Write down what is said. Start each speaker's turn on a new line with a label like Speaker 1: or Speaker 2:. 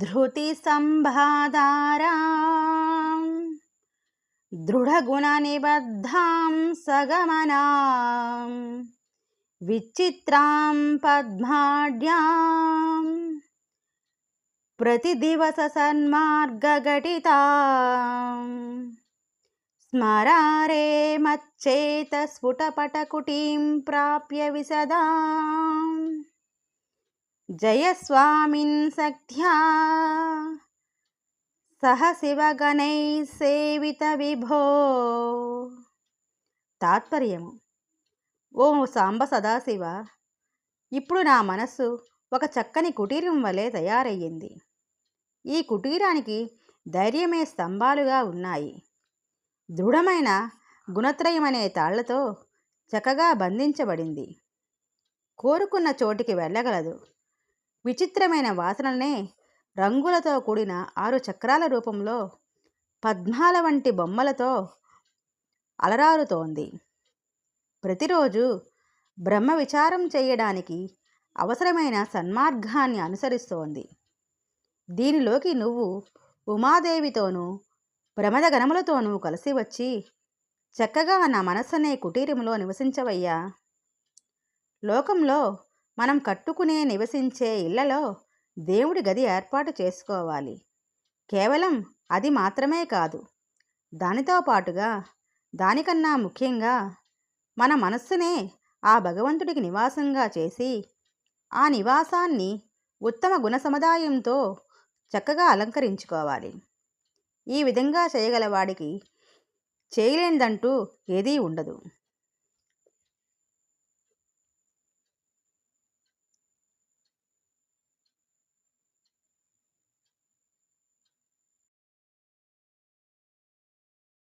Speaker 1: धृतिसम्भाधारा दृढगुणनिबद्धां सगमनां विचित्रां पद्माढ्यां प्रतिदिवससन्मार्गघटितां स्मरारे मच्चेतस्फुटपटकुटीं प्राप्य विशदाम् జయస్వామిన్ సఖ్యా! సహ శివగణై సేవిత విభో! తాత్పర్యము. ఓ సాంబ సదాశివ! ఇప్పుడు నా మనస్సు ఒక చక్కని కుటీరం వలె తయారయ్యింది. ఈ కుటీరానికి ధైర్యమే స్తంభాలుగా ఉన్నాయి. దృఢమైన గుణత్రయమనే తాళ్ళతో చక్కగా బంధించబడింది. కోరుకున్న చోటికి వెళ్ళగలదు. విచిత్రమైన వాసనలనే రంగులతో కూడిన ఆరు చక్రాల రూపంలో పద్మాల వంటి బొమ్మలతో అలరారుతోంది. ప్రతిరోజు బ్రహ్మ విచారం చేయడానికి అవసరమైన సన్మార్గాన్ని అనుసరిస్తోంది. దీనిలోకి నువ్వు ఉమాదేవితోనూ ప్రమద గణములతోనూ కలిసి వచ్చి చక్కగా నా మనస్సనే కుటీరంలో నివసించవయ్యా. లోకంలో మనం కట్టుకునే నివసించే ఇళ్ళలో దేవుడి గది ఏర్పాటు చేసుకోవాలి. కేవలం అది మాత్రమే కాదు దానితో పాటుగా దానికన్నా ముఖ్యంగా మన మనస్సునే ఆ భగవంతుడికి నివాసంగా చేసి ఆ నివాసాన్ని ఉత్తమ గుణ సముదాయంతో చక్కగా అలంకరించుకోవాలి. ఈ విధంగా చేయగలవాడికి చేయలేనిదంటూ ఏదీ ఉండదు.